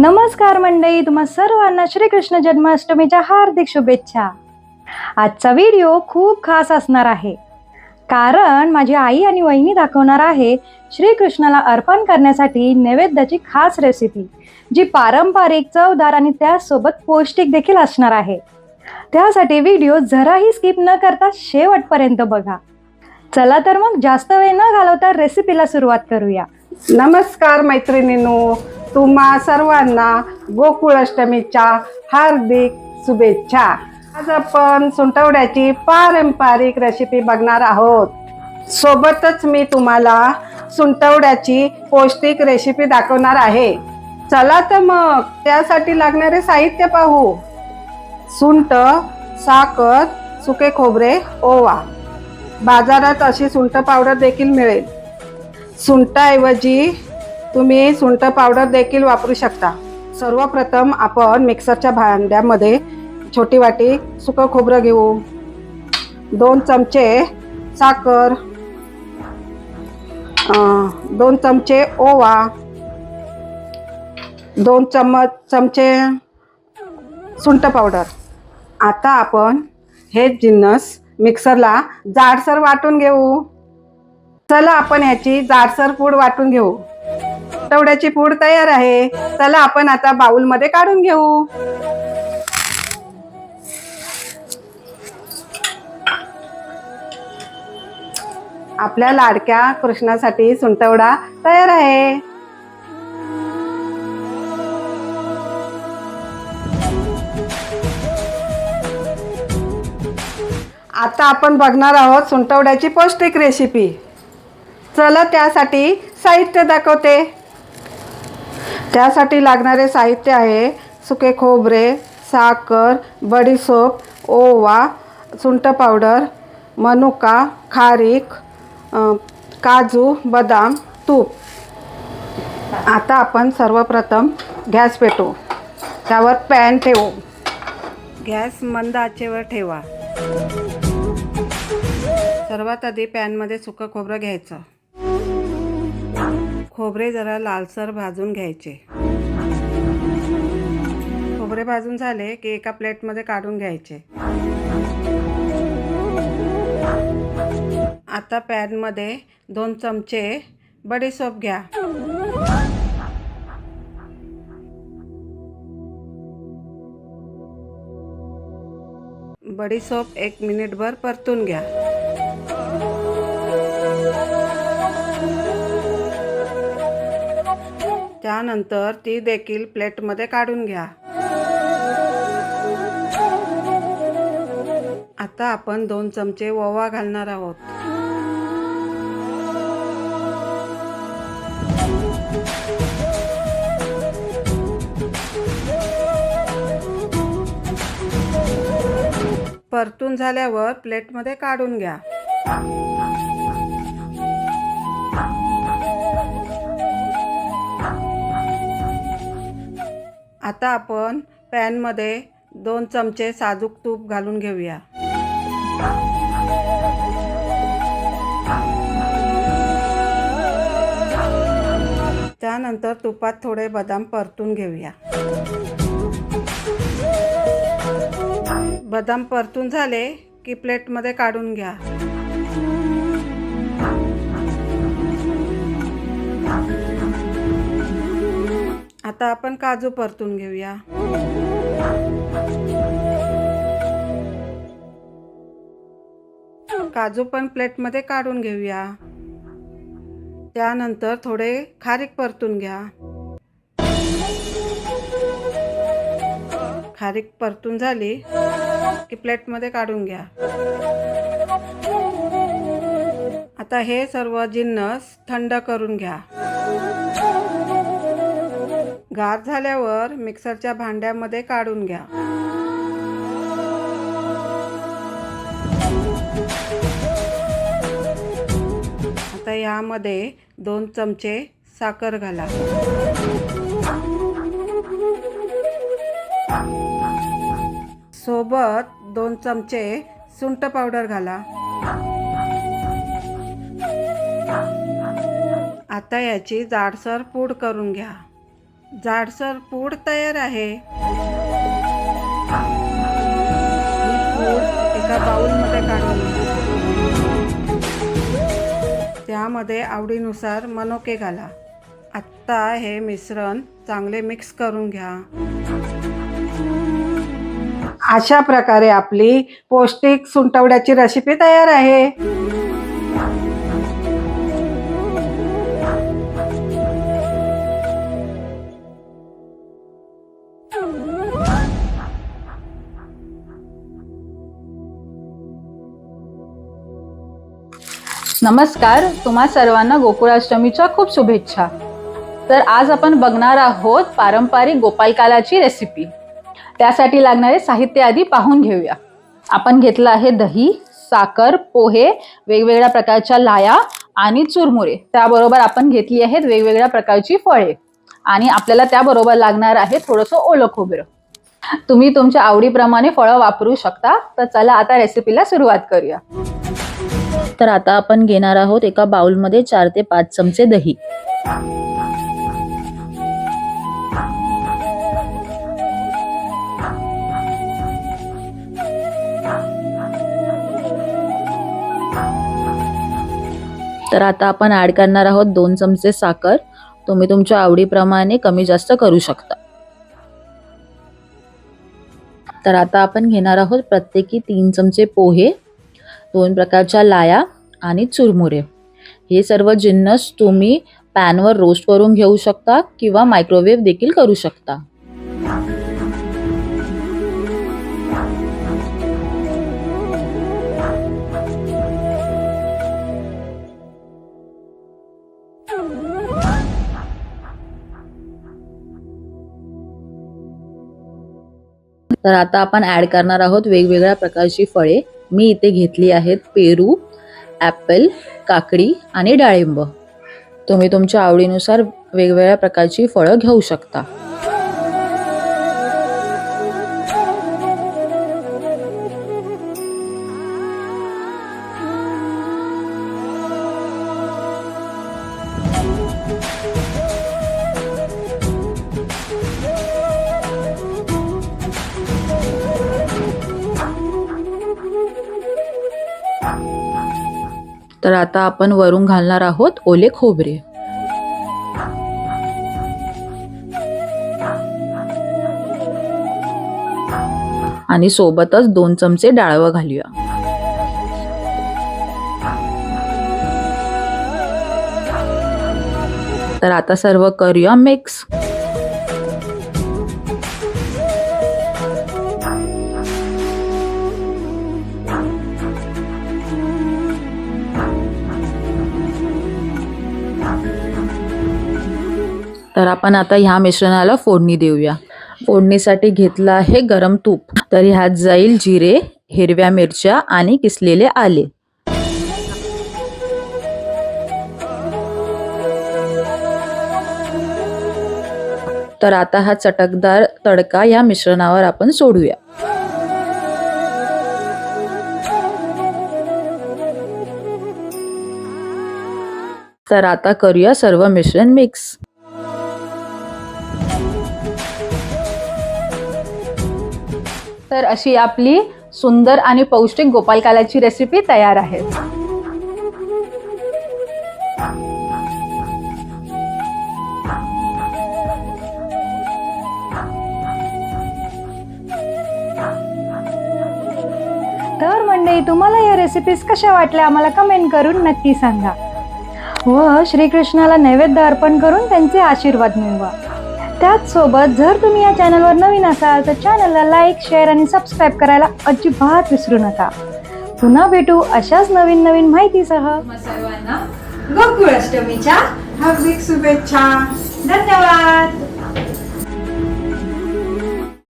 नमस्कार मंडळी तुम्हा सर्वांना श्रीकृष्ण जन्माष्टमीच्या हार्दिक शुभेच्छा. आजचा व्हिडिओ खूप खास असणार आहे. कारण माझी आई आणि वहिनी दाखवणार आहे श्रीकृष्णाला अर्पण करण्यासाठी नैवेद्याची खास रेसिपी जी पारंपरिक चवदार आणि त्यासोबत पौष्टिक देखील असणार आहे. त्यासाठी व्हिडिओ जराही स्किप न करता शेवटपर्यंत बघा. चला तर मग जास्त वेळ न घालवता रेसिपीला सुरुवात करूया. नमस्कार मैत्रिणीनो तुम्हा सर्वांना गोकुळाष्टमीच्या हार्दिक शुभेच्छा. आज आपण सुंटवड्याची पारंपरिक रेसिपी बघणार आहोत. सोबतच मी तुम्हाला सुंटवड्याची पौष्टिक रेसिपी दाखवणार आहे. चला तर मग त्यासाठी लागणारे साहित्य पाहू. सुंट साखर सुके खोबरे ओवा. बाजारात अशी सुंठ पावडर देखील मिळेल. सुंटाऐवजी तुम्ही सुंठ पावडर देखील वापरू शकता. सर्वप्रथम आपण मिक्सरच्या भांड्यामध्ये छोटी वाटी सुकं खोबरं घेऊ. दोन चमचे साखर दोन चमचे ओवा दोन चम्मच चमचे सुंट पावडर. आता आपण हे जिन्नस मिक्सरला जाडसर वाटून घेऊ. चला आपण ह्याची जाडसर पूड वाटून घेऊ. तवड्याची पूड तयार आहे. चला आपण आता बाउलमध्ये काढून घेऊ. आपल्या लाडक्या कृष्णासाठी सुंटवडा तयार आहे. आता आपण बघणार आहोत सुंटवड्याची पौष्टिक रेसिपी चला त्यासाठी साहित्य दाखवते. त्यासाठी लागणारे साहित्य आहे सुके खोबरे साखर बडीसोप ओवा सुंट पावडर मनुका खारीक काजू बदाम तूप. आता आपण सर्वप्रथम गॅस पेटवू. त्यावर पॅन ठेवू. गॅस मंद आचेवर ठेवा. सर्वात आधी पॅनमध्ये सुकं खोबरं घ्यायचं. खोबरे जरा लालसर भाजून घ्यायचे. खोबरे भाजून झाले की एका प्लेटमध्ये काढून घ्यायचे. आता पॅनमध्ये दोन चमचे बडीसोप घ्या. बडीसोप एक मिनिटभर परतून घ्या. त्यानंतर ती देखील प्लेटमध्ये काढून घ्या. आता आपण दोन चमचे ओवा घालणार आहोत. परतून झाल्यावर प्लेटमध्ये काढून घ्या. आता आपण पॅनमध्ये दोन चमचे साजूक तूप घालून घेऊया. त्यानंतर तुपात थोडे बदाम परतून घेऊया. बदाम परतून झाले की प्लेटमध्ये काढून घ्या. आता आपण काजू परतून घेऊया. काजू पण प्लेटमध्ये काढून घेऊया. त्यानंतर थोडे खारीक परतून घ्या. खारीक परतून झाली की प्लेटमध्ये काढून घ्या. आता हे सर्व जिन्नस थंड करून घ्या. गार झाल्यावर मिक्सरच्या भांड्यामध्ये काढून घ्या. आता यामध्ये दोन चमचे साखर घाला. सोबत दोन चमचे सुंट पावडर घाला. आता याची जाडसर पूड करून घ्या. जाडसर पूड तयार आहे. पूड एका बाउलमध्ये काढून त्यामध्ये आवडीनुसार मनोके घाला. आत्ता हे मिश्रण चांगले मिक्स करून घ्या. अशा प्रकारे आपली पौष्टिक सुंटवड्याची रेसिपी तयार आहे. नमस्कार तुम्हा सर्वांना गोकुळाष्टमीच्या खूप शुभेच्छा. तर आज आपण बघणार आहोत पारंपरिक गोपालकालाची रेसिपी त्यासाठी लागणारे साहित्य आधी पाहून घेऊया. आपण घेतलं आहे दही साखर पोहे वेगवेगळ्या प्रकारच्या लाया आणि चुरमुरे. त्याबरोबर आपण घेतली आहेत वेगवेगळ्या प्रकारची फळे. आणि आपल्याला त्याबरोबर लागणार आहे थोडंसं ओलं खोबरं. तुम्ही तुमच्या आवडीप्रमाणे फळं वापरू शकता. तर चला आता रेसिपीला सुरुवात करूया. तर आता आपण घेणार आहोत एका बाउलमध्ये चार ते पाच चमचे दही. तर आता आपण ऍड करणार आहोत दोन चमचे साखर. तुम्ही तुमच्या आवडीप्रमाणे कमी जास्त करू शकता. तर आता आपण घेणार आहोत प्रत्येकी तीन चमचे पोहे. दोन प्रकारच्या लाया आणि चुरमुरे. हे सर्व जिन्नस तुम्ही पॅनवर रोस्ट करून घेऊ शकता किंवा मायक्रोवेव्ह देखील करू शकता. तर आता आपण ऍड करणार आहोत वेगवेगळ्या प्रकारची फळे. मी इथे घेतली आहेत पेरू ॲपल काकडी आणि डाळिंब. तुम्ही तुमच्या आवडीनुसार वेगवेगळ्या प्रकारची फळं घेऊ शकता. तर आता आपण वरून घालणार आहोत ओले खोबरे. आणि सोबतच दोन चमचे डाळवं घालूया. तर आता सर्व करूया मिक्स. तर आपण आता ह्या मिश्रणाला फोडणी देऊया. फोडणीसाठी घेतलं आहे गरम तूप. तर ह्यात जाईल जिरे हिरव्या मिरच्या आणि किसलेले आले. तर आता हा चटकदार तडका या मिश्रणावर आपण सोडूया. तर आता करूया सर्व मिश्रण मिक्स. तर अशी आपली सुंदर आणि पौष्टिक गोपालकालाची रेसिपी तयार आहे. तर मंडळी तुम्हाला या रेसिपीज कशा वाटल्या आम्हाला कमेंट करून नक्की सांगा. व श्रीकृष्णाला नैवेद्य अर्पण करून त्यांचे आशीर्वाद मिळवा. त्याचसोबत जर तुम्ही या चॅनलवर नवीन असाल तर चॅनलला लाईक शेअर आणि सबस्क्राईब करायला अजिबात विसरू नका. पुन्हा भेटू अशाच नवीन नवीन माहितीसह. सर्वांना गोकुळ अष्टमीच्या हार्दिक शुभेच्छा. धन्यवाद.